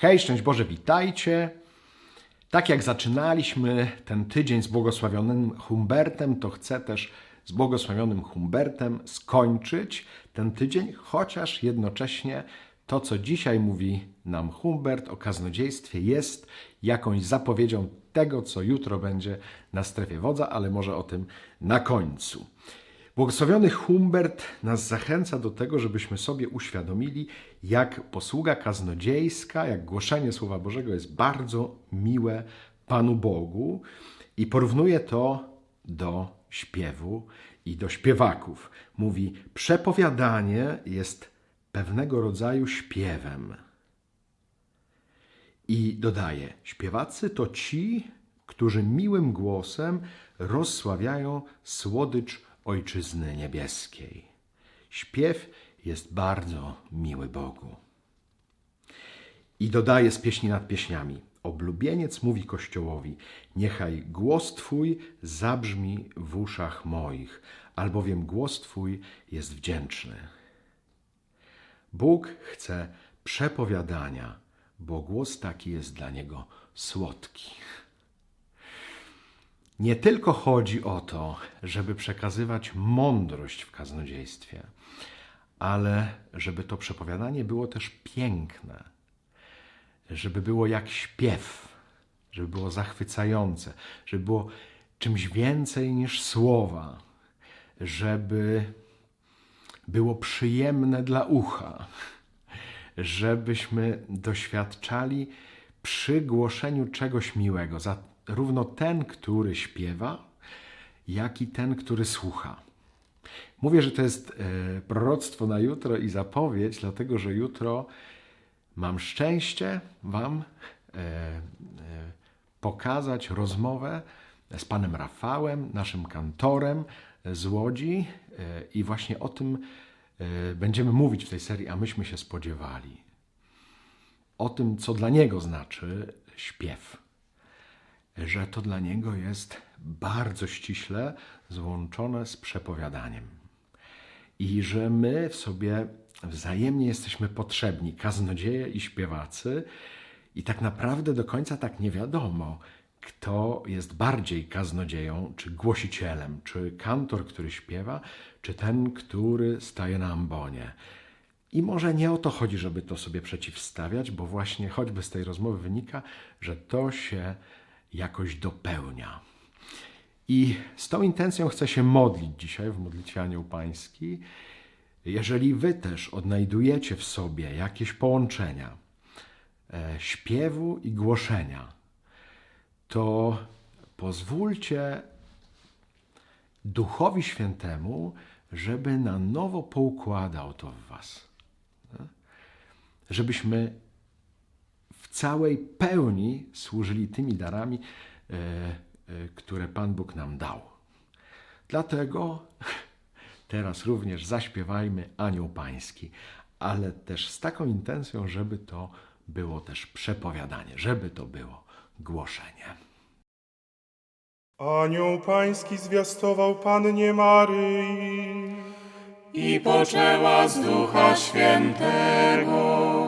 Hej, szczęść Boże, witajcie. Tak jak zaczynaliśmy ten tydzień z błogosławionym Humbertem, to chcę też z błogosławionym Humbertem skończyć ten tydzień, chociaż jednocześnie to, co dzisiaj mówi nam Humbert o kaznodziejstwie, jest jakąś zapowiedzią tego, co jutro będzie na strefie wodza, ale może o tym na końcu. Błogosławiony Humbert nas zachęca do tego, żebyśmy sobie uświadomili, jak posługa kaznodziejska, jak głoszenie Słowa Bożego jest bardzo miłe Panu Bogu i porównuje to do śpiewu i do śpiewaków. Mówi, przepowiadanie jest pewnego rodzaju śpiewem. I dodaje: Śpiewacy to ci, którzy miłym głosem rozsławiają słodycz Ojczyzny Niebieskiej. Śpiew jest bardzo miły Bogu. I dodaje z pieśni nad pieśniami: Oblubieniec mówi Kościołowi: Niechaj głos Twój zabrzmi w uszach moich, albowiem głos Twój jest wdzięczny. Bóg chce przepowiadania, bo głos taki jest dla niego słodki. Nie tylko chodzi o to, żeby przekazywać mądrość w kaznodziejstwie, ale żeby to przepowiadanie było też piękne, żeby było jak śpiew, żeby było zachwycające, żeby było czymś więcej niż słowa, żeby było przyjemne dla ucha, żebyśmy doświadczali przy głoszeniu czegoś miłego, zarówno ten, który śpiewa, jak i ten, który słucha. Mówię, że to jest e, proroctwo na jutro i zapowiedź, dlatego że jutro mam szczęście Wam e, e, pokazać rozmowę z panem Rafałem, naszym kantorem z Łodzi i właśnie o tym będziemy mówić w tej serii, a myśmy się spodziewali. O tym, co dla niego znaczy śpiew. Że to dla niego jest bardzo ściśle złączone z przepowiadaniem. I że my w sobie wzajemnie jesteśmy potrzebni, kaznodzieje i śpiewacy, i tak naprawdę do końca tak nie wiadomo, kto jest bardziej kaznodzieją, czy głosicielem, czy kantor, który śpiewa, czy ten, który staje na ambonie. I może nie o to chodzi, żeby to sobie przeciwstawiać, bo właśnie choćby z tej rozmowy wynika, że to się jakoś dopełnia. I z tą intencją chcę się modlić dzisiaj w modlitwie Anioł Pański. Jeżeli wy też odnajdujecie w sobie jakieś połączenia e, śpiewu i głoszenia, to pozwólcie Duchowi Świętemu, żeby na nowo poukładał to w Was. Nie? Żebyśmy w całej pełni służyli tymi darami, e, e, które Pan Bóg nam dał. Dlatego teraz również zaśpiewajmy Anioł Pański, ale też z taką intencją, żeby to było też przepowiadanie, żeby to było głoszenie. Anioł pański zwiastował Pannie Maryi. i poczęła z Ducha Świętego.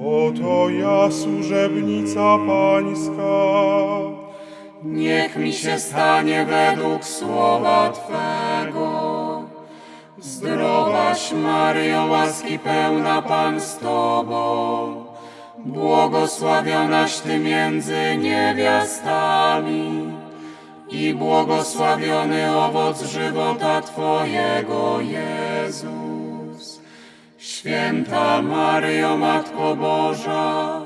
Oto ja, służebnica pańska. Niech mi się stanie według słowa Twego. Zdrowaś Maryjo, łaski pełna Pan z Tobą, błogosławionaś Ty między niewiastami i błogosławiony owoc żywota Twojego, Jezus. Święta Maryjo, Matko Boża,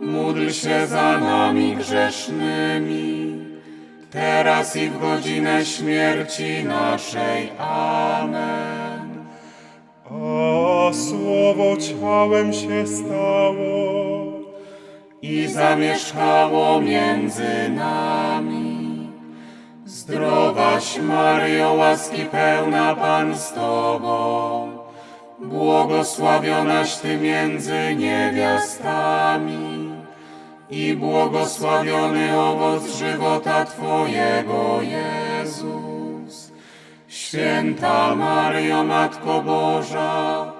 módl się za nami grzesznymi, teraz i w godzinę śmierci naszej. Amen. A słowo ciałem się stało i zamieszkało między nami. Zdrowaś Maryjo, łaski pełna Pan z Tobą, błogosławionaś Ty między niewiastami i błogosławiony owoc żywota Twojego, Jezus. Święta Maryjo, Matko Boża,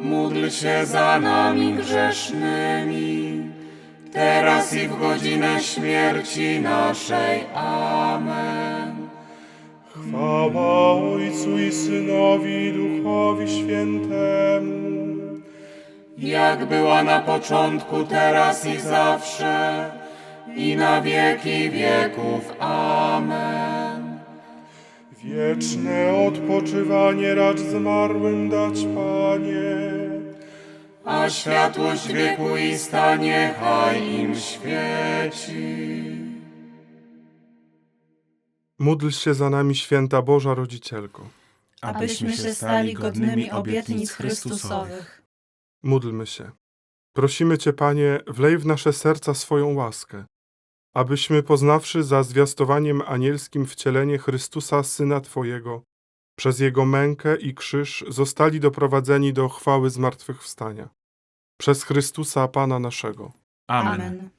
módl się za nami grzesznymi, teraz i w godzinę śmierci naszej. Amen. Synowi i Duchowi Świętemu. Jak była na początku, teraz i zawsze, i na wieki wieków. Amen. Wieczne odpoczywanie racz zmarłym dać, Panie. A światłość wiekuista niechaj im świeci. Módl się za nami, święta Boża Rodzicielko. Abyśmy się stali godnymi obietnic Chrystusowych. Módlmy się. Prosimy Cię, Panie, wlej w nasze serca swoją łaskę, abyśmy poznawszy za zwiastowaniem anielskim wcielenie Chrystusa, Syna Twojego, przez Jego mękę i krzyż zostali doprowadzeni do chwały zmartwychwstania. Przez Chrystusa, Pana naszego. Amen.